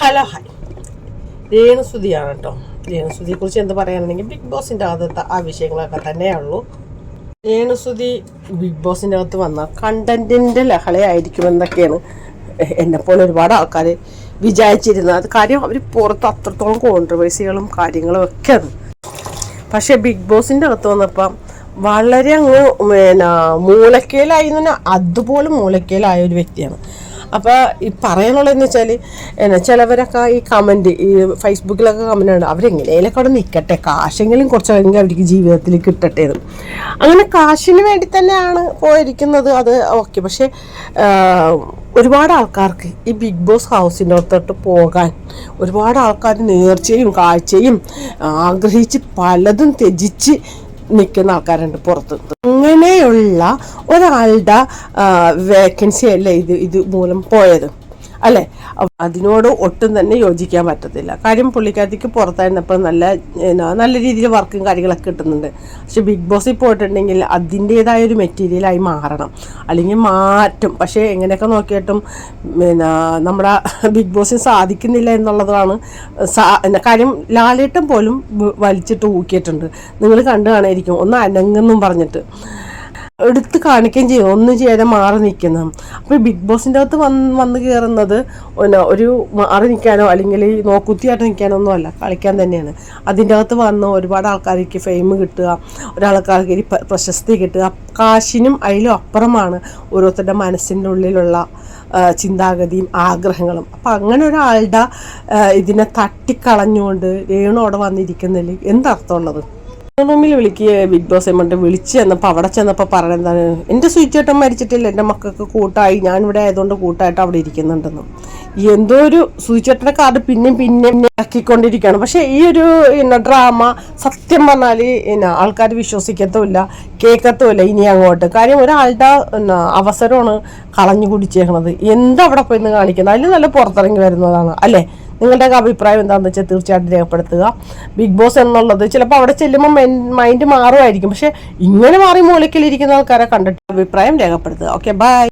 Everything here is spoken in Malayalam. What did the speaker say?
Hello hi. രേണുസുതിയാണ് കേട്ടോ രേണുസുതിയെ കുറിച്ച് എന്ത് പറയാനുണ്ടെങ്കിൽ ബിഗ് ബോസിന്റെ അകത്തെ ആ വിഷയങ്ങളൊക്കെ തന്നെയുള്ളൂ രേണുസുതി ബിഗ് ബോസിന്റെ അകത്ത് വന്ന കണ്ടന്റിന്റെ ലഹളയായിരിക്കുമെന്നൊക്കെയാണ് എന്നെപ്പോലെ ഒരുപാട് ആൾക്കാർ വിചാരിച്ചിരുന്നത്. കാര്യം അവർ പുറത്ത് അത്രത്തോളം കോൺട്രവേഴ്സികളും കാര്യങ്ങളും ഒക്കെയാണ് പക്ഷേ ബിഗ് ബോസിന്റെ അകത്ത് വന്നപ്പം വളരെ അങ്ങ് പിന്നെ മൂലക്കയിലായി അതുപോലെ മൂലക്കയിലായ ഒരു വ്യക്തിയാണ്. അപ്പോൾ ഈ പറയാനുള്ളതെന്ന് വെച്ചാൽ എന്നാ ചിലവരൊക്കെ ഈ കമന്റ് ഈ ഫേസ്ബുക്കിലൊക്കെ കമന്റ് ഉണ്ട് അവരെങ്ങനെയൊക്കെ അവിടെ നിൽക്കട്ടെ കാശെങ്കിലും കുറച്ചെങ്കിലും അവർക്ക് ജീവിതത്തിൽ കിട്ടട്ടെ എന്ന്. അങ്ങനെ കാശിന് വേണ്ടി തന്നെയാണ് പോയിരിക്കുന്നത്. അത് ഓക്കെ പക്ഷേ ഒരുപാട് ആൾക്കാർക്ക് ഈ ബിഗ് ബോസ് ഹൗസിന്റെ അകത്തോട്ട് പോകാൻ ഒരുപാട് ആൾക്കാർ നേർച്ചയും കാഴ്ചയും ആഗ്രഹിച്ച് പലതും ത്യജിച്ച് നിൽക്കുന്ന ആൾക്കാരുണ്ട് പുറത്ത്. അങ്ങനെയുള്ള ഒരാളുടെ വേക്കൻസി അല്ല ഇത് ഇത് മൂലം പോയത്? അല്ലേ? അതിനോട് ഒട്ടും തന്നെ യോജിക്കാൻ പറ്റത്തില്ല. കാര്യം പുള്ളിക്കാരിക്ക് പുറത്തായിരുന്നപ്പോൾ നല്ല നല്ല രീതിയിൽ വർക്കും കാര്യങ്ങളൊക്കെ കിട്ടുന്നുണ്ട്. പക്ഷെ ബിഗ് ബോസിൽ പോയിട്ടുണ്ടെങ്കിൽ അതിന്റേതായ ഒരു മെറ്റീരിയലായി മാറണം. അല്ലെങ്കിൽ മാറ്റും. പക്ഷേ എങ്ങനെയൊക്കെ നോക്കിയിട്ടും പിന്നെ നമ്മുടെ ബിഗ് ബോസിന് സാധിക്കുന്നില്ല എന്നുള്ളതാണ് കാര്യം ലാലേട്ടം പോലും വലിച്ചിട്ട് ഊക്കിയിട്ടുണ്ട്. നിങ്ങൾ കണ്ടു കാണായിരിക്കും ഒന്ന് അനങ്ങെന്നും പറഞ്ഞിട്ട്. എടുത്ത് കാണിക്കുകയും ചെയ്യും. ഒന്നും ചെയ്യാതെ മാറി നിൽക്കുന്നത് അപ്പോൾ ബിഗ് ബോസിന്റെ അകത്ത് വന്ന് വന്ന് കയറുന്നത് ഒരു മാറി നിൽക്കാനോ അല്ലെങ്കിൽ നോക്കുത്തിയായിട്ട് നിൽക്കാനോ ഒന്നും അല്ല. കളിക്കാൻ തന്നെയാണ്. അതിന്റെ അകത്ത് വന്ന് ഒരുപാട് ആൾക്കാർക്ക് ഫെയിം കിട്ടുക ഒരാൾക്കാർക്ക് പ്രശസ്തി കിട്ടുക. കാശിനും അതിലും അപ്പുറമാണ് ഓരോരുത്തരുടെ മനസ്സിന്റെ ഉള്ളിലുള്ള ചിന്താഗതിയും ആഗ്രഹങ്ങളും. അപ്പം അങ്ങനെ ഒരാളുടെ ഇതിനെ തട്ടിക്കളഞ്ഞുകൊണ്ട് രേണു അവിടെ വന്നിരിക്കുന്നതിൽ എന്തർത്ഥമുള്ളത് റൂമിൽ വിളിക്കുക ബിഗ് ബോസ് എമ്മട്ട് വിളിച്ച് ചെന്നപ്പോൾ അവിടെ ചെന്നപ്പോൾ പറഞ്ഞെന്താണ് എന്റെ സ്വിച്ച് മരിച്ചിട്ടില്ല എന്റെ മക്കൾക്ക് കൂട്ടായി ഞാൻ ഇവിടെ ആയതുകൊണ്ട് കൂട്ടായിട്ട് അവിടെ ഇരിക്കുന്നുണ്ടെന്ന്. എന്തോ ഒരു സ്വിച്ചേട്ടന്റെ കാർഡ് പിന്നെയും പിന്നെയും ഇറക്കിക്കൊണ്ടിരിക്കുകയാണ്. പക്ഷേ ഈ ഒരു പിന്നെ ഡ്രാമ സത്യം പറഞ്ഞാൽ പിന്നെ ആൾക്കാർ വിശ്വസിക്കത്തുമില്ല കേൾക്കത്തുമില്ല ഇനി അങ്ങോട്ട്. കാര്യം ഒരാളുടെ പിന്നെ അവസരമാണ് കളഞ്ഞു കുടിച്ചേക്കണത്. എന്തവിടെ പോയി കാണിക്കുന്നത്? അതിൽ നല്ല പുറത്തിറങ്ങി വരുന്നതാണ് അല്ലേ? നിങ്ങളുടെയൊക്കെ അഭിപ്രായം എന്താണെന്ന് വെച്ചാൽ തീർച്ചയായിട്ടും രേഖപ്പെടുത്തുക. ബിഗ് ബോസ് എന്നുള്ളത് ചിലപ്പോൾ അവിടെ ചെല്ലുമ്പോൾ മൈൻഡ് മാറുമായിരിക്കും. പക്ഷേ ഇങ്ങനെ മാറി മൂലക്കിലിരിക്കുന്ന ആൾക്കാരെ കണ്ടിട്ട് അഭിപ്രായം രേഖപ്പെടുത്തുക. Okay bye